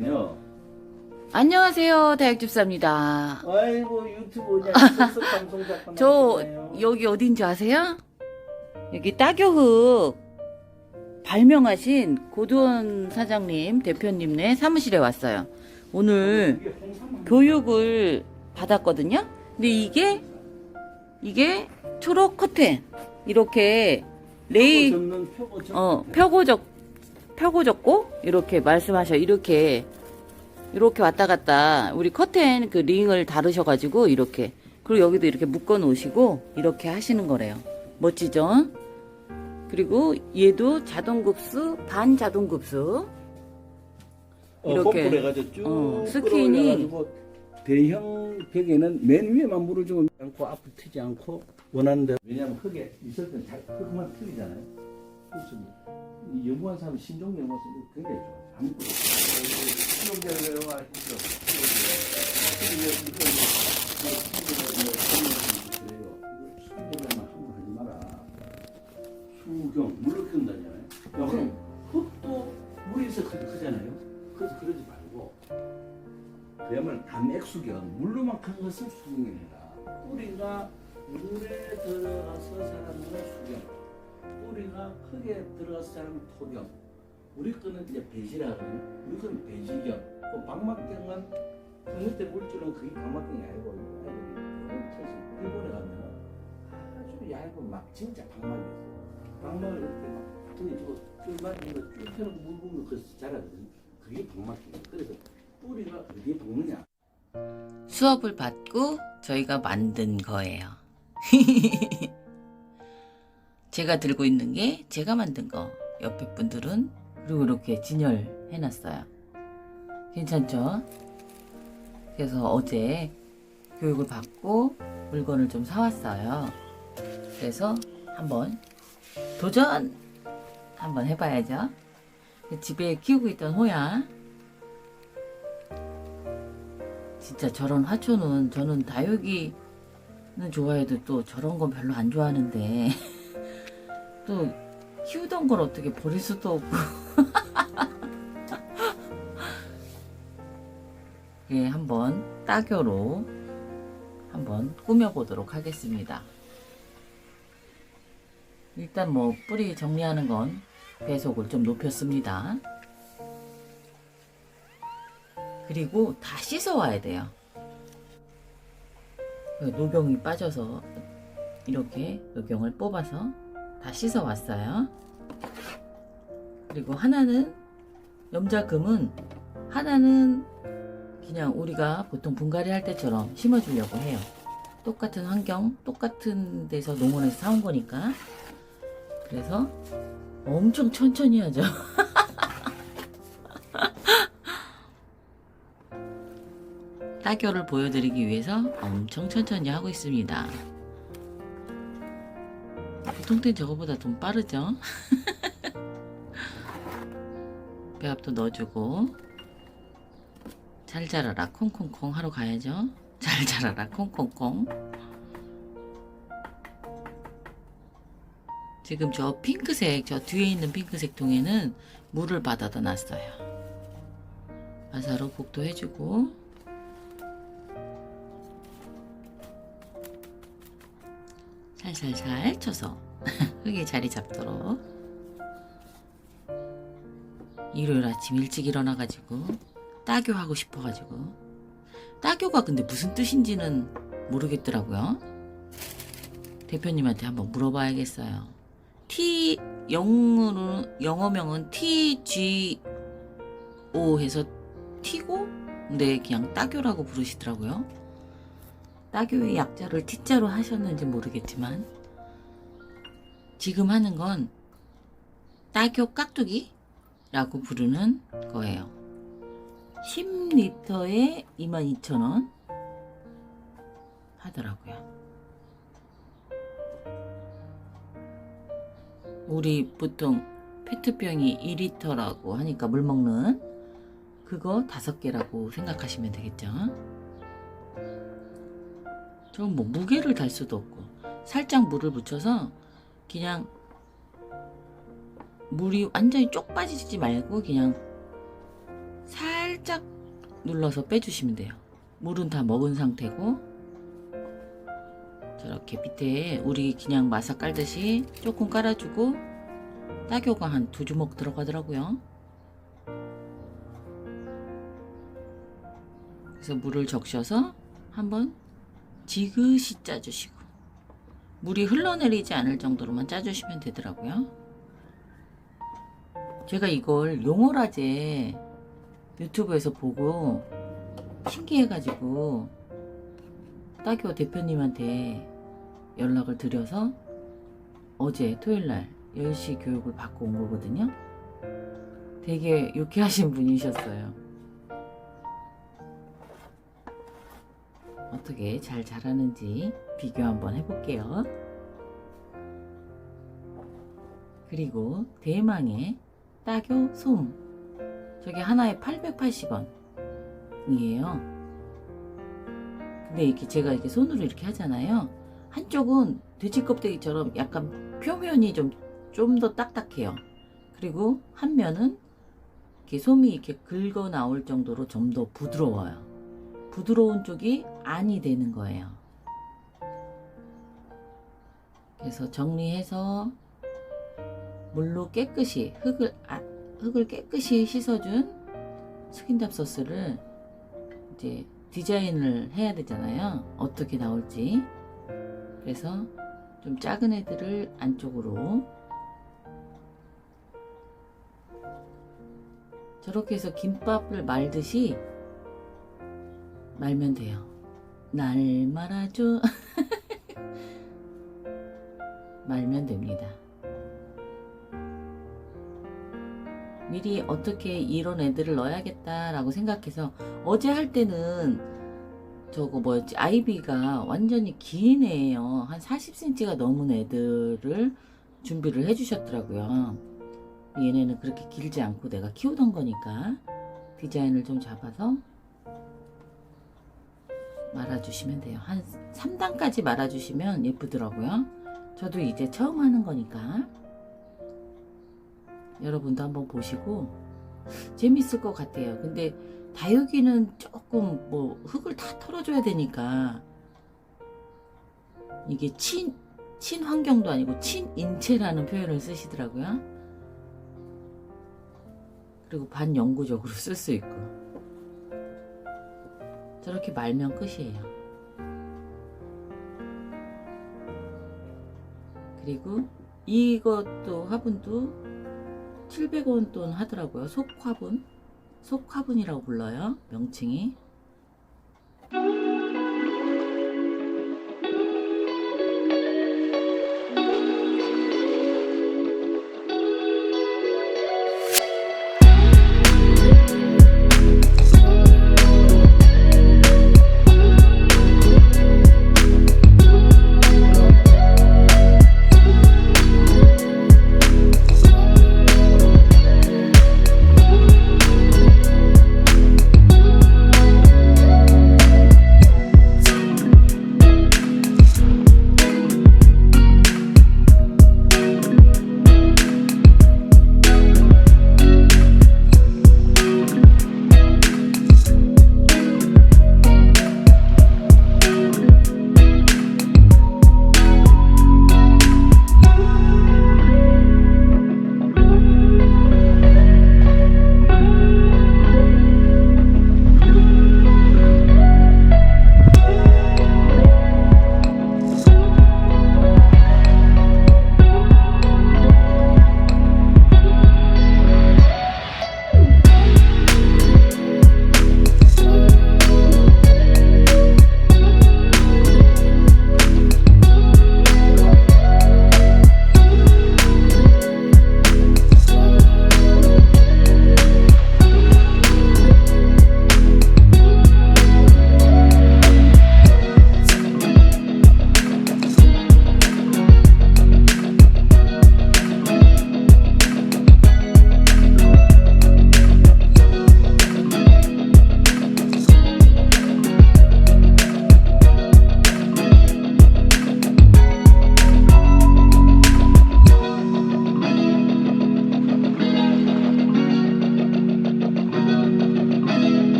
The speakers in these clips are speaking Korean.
요. 안녕하세요. 다육집사입니다. 아이고 유튜브 그냥 쓱쓱 방송 작가 저. 여기 어딘지 아세요? 여기 따교흑 발명하신 고두원 사장님 대표님네 사무실에 왔어요. 오늘 교육을 받았거든요. 근데 이게 이게 초록 커튼 이렇게 레이 접어 펴고 적 펴고 적고 이렇게 말씀하셔 이렇게 이렇게 왔다 갔다 우리 커튼 그 링을 다루셔가지고 이렇게 그리고 여기도 이렇게 묶어 놓으시고 이렇게 하시는 거래요. 멋지죠? 그리고 얘도 자동급수 반 자동급수. 어, 이렇게. 해가지고 쭉 어, 스킨이- 대형 벽에는 맨 위에만 물을 주면 않고 앞을 트지 않고 원하는 대로. 왜냐하면 흙에 있을 때는 잘 흙만 틀리잖아요 이 연구한 사람 신종 연구한 사람 굉장히 좋아 아무것도 신종대로 하시죠 수경 물로 키운다잖아요. 야, 그럼 흙도 물에서 크, 크잖아요. 그래서 그러지 말고 그야말로 담액수경 물로만 큰 것은 수경이라 뿌리가 물에 들어가서 자라는 건 수경 뿌리가 크게 자라는 토경 우리 거는 이제 배시라거든요. 우리 거는 배시경 그 방막경은 그때 물줄은 그게 방막경이 아니고 일본에 가면 아주 얇은 막 진짜 방막이 있어요. 방막을 이렇게 막 던지고 쫄만 이거 쭉 펴놓고 물 부으면 그래서 자라거든요. 그게 방막경이에요. 그래서 뿌리가 어디에 박느냐 수업을 받고 저희가 만든 거예요 제가 들고 있는 게 제가 만든 거. 옆에 분들은 그리고 이렇게 진열 해놨어요. 괜찮죠? 그래서 어제 교육을 받고 물건을 좀 사왔어요. 그래서 한번 도전 한번 해봐야죠. 집에 키우고 있던 호야. 진짜 저런 화초는 저는 다육이는 좋아해도 또 저런 건 별로 안 좋아하는데 또 키우던 걸 어떻게 버릴 수도 없고 예, 한번 따교로 한번 꾸며보도록 하겠습니다. 일단 뭐 뿌리 정리하는 건 배속을 좀 높였습니다. 그리고 다 씻어와야 돼요. 노경이 빠져서 이렇게 노경을 뽑아서 다 씻어 왔어요. 그리고 하나는 염자금은 하나는 그냥 우리가 보통 분갈이 할 때처럼 심어주려고 해요. 똑같은 환경, 똑같은 데서 농원에서 사온 거니까. 그래서 엄청 천천히 하죠. 따교를 보여드리기 위해서 엄청 천천히 하고 있습니다. 보통 땐 저거보다 좀 빠르죠? 배합도 넣어주고 잘 자라라 콩콩콩 하러 가야죠. 잘 자라라 콩콩콩 지금 저 핑크색 저 뒤에 있는 핑크색 통에는 물을 받아다 놨어요. 마사로 복도 해주고 살살살 쳐서 흙에 자리 잡도록. 일요일 아침 일찍 일어나가지고 따교하고 싶어가지고. 따교가 근데 무슨 뜻인지는 모르겠더라고요. 대표님한테 한번 물어봐야겠어요. T 영어로 영어명은 TGO 해서 T고 근데 그냥 따교라고 부르시더라고요. 따교의 약자를 T자로 하셨는지 모르겠지만 지금 하는 건 따교 깍두기라고 부르는 거예요. 10리터에 22,000원 하더라고요. 우리 보통 페트병이 2리터라고 하니까 물 먹는 그거 다섯 개라고 생각하시면 되겠죠. 저건 뭐 무게를 달 수도 없고 살짝 물을 묻혀서 그냥 물이 완전히 쪽 빠지지 말고 그냥 살 살짝 눌러서 빼주시면 돼요. 물은 다 먹은 상태고 저렇게 밑에 우리 그냥 마사 깔듯이 조금 깔아주고 따교가 한 두 주먹 들어가더라고요. 그래서 물을 적셔서 한번 지그시 짜주시고 물이 흘러내리지 않을 정도로만 짜주시면 되더라고요. 제가 이걸 용어라제 유튜브에서 보고 신기해가지고 따교 대표님한테 연락을 드려서 어제 토요일날 10시 교육을 받고 온 거거든요. 되게 유쾌하신 분이셨어요. 어떻게 잘 자라는지 비교 한번 해볼게요. 그리고 대망의 따교 솜. 저게 하나에 880원이에요. 근데 이렇게 제가 이렇게 손으로 이렇게 하잖아요. 한쪽은 돼지 껍데기처럼 약간 표면이 좀 좀 더 딱딱해요. 그리고 한 면은 이렇게 솜이 이렇게 긁어 나올 정도로 좀 더 부드러워요. 부드러운 쪽이 안이 되는 거예요. 그래서 정리해서 물로 깨끗이 흙을 아, 흙을 깨끗이 씻어준 스킨답 소스를 이제 디자인을 해야 되잖아요. 어떻게 나올지. 그래서 좀 작은 애들을 안쪽으로 저렇게 해서 김밥을 말듯이 말면 돼요. 날 말아줘. 말면 됩니다. 미리 어떻게 이런 애들을 넣어야겠다라고 생각해서 어제 할 때는 저거 뭐였지 아이비가 완전히 긴 애예요. 한 40cm가 넘은 애들을 준비를 해주셨더라고요. 얘네는 그렇게 길지 않고 내가 키우던 거니까 디자인을 좀 잡아서 말아주시면 돼요. 한 3단까지 말아주시면 예쁘더라고요. 저도 이제 처음 하는 거니까 여러분도 한번 보시고 재밌을 것 같아요. 근데 다육이는 조금 뭐 흙을 다 털어줘야 되니까 이게 친, 친환경도 아니고 친인체라는 표현을 쓰시더라고요. 그리고 반영구적으로 쓸 수 있고 저렇게 말면 끝이에요. 그리고 이것도 화분도 700원 돈 하더라고요. 속화분. 속화분이라고 불러요. 명칭이.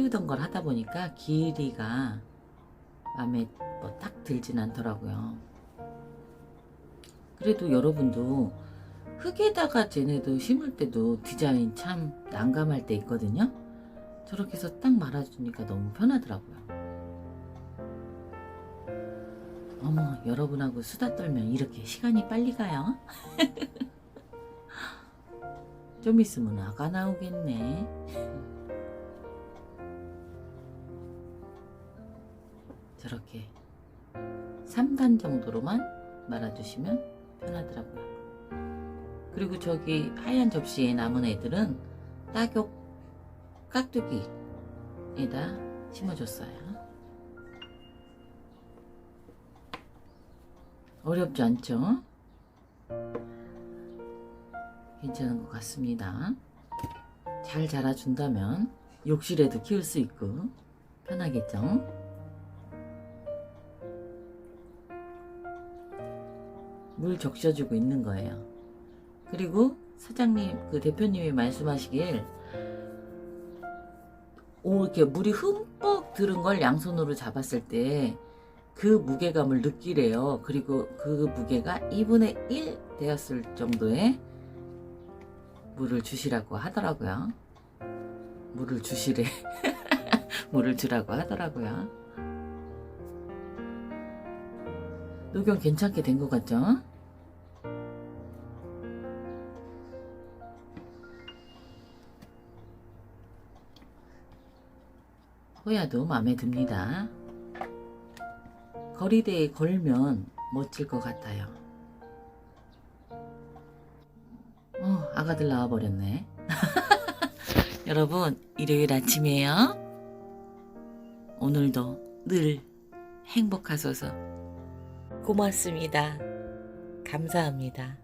키우던 걸 하다 보니까 길이가 마음에 뭐 딱 들진 않더라고요. 그래도 여러분도 흙에다가 쟤네도 심을 때도 디자인 참 난감할 때 있거든요. 저렇게 해서 딱 말아주니까 너무 편하더라고요. 어머, 여러분하고 수다 떨면 이렇게 시간이 빨리 가요? 좀 있으면 아가 나오겠네. 저렇게 3단 정도로만 말아주시면 편하더라고요. 그리고 저기 하얀 접시에 남은 애들은 딱욕 깍두기에다 심어줬어요. 어렵지 않죠? 괜찮은 것 같습니다. 잘 자라준다면 욕실에도 키울 수 있고 편하겠죠? 물 적셔주고 있는 거예요. 그리고 사장님, 그 대표님이 말씀하시길 오, 이렇게 물이 흠뻑 들은 걸 양손으로 잡았을 때 그 무게감을 느끼래요. 그리고 그 무게가 2분의 1 되었을 정도의 물을 주시라고 하더라고요. 물을 주시래. 물을 주라고 하더라고요. 녹용 괜찮게 된 것 같죠? 호야도 마음에 듭니다. 거리대에 걸면 멋질 것 같아요. 어, 아가들 나와버렸네. 여러분, 일요일 아침이에요. 오늘도 늘 행복하소서. 고맙습니다. 감사합니다.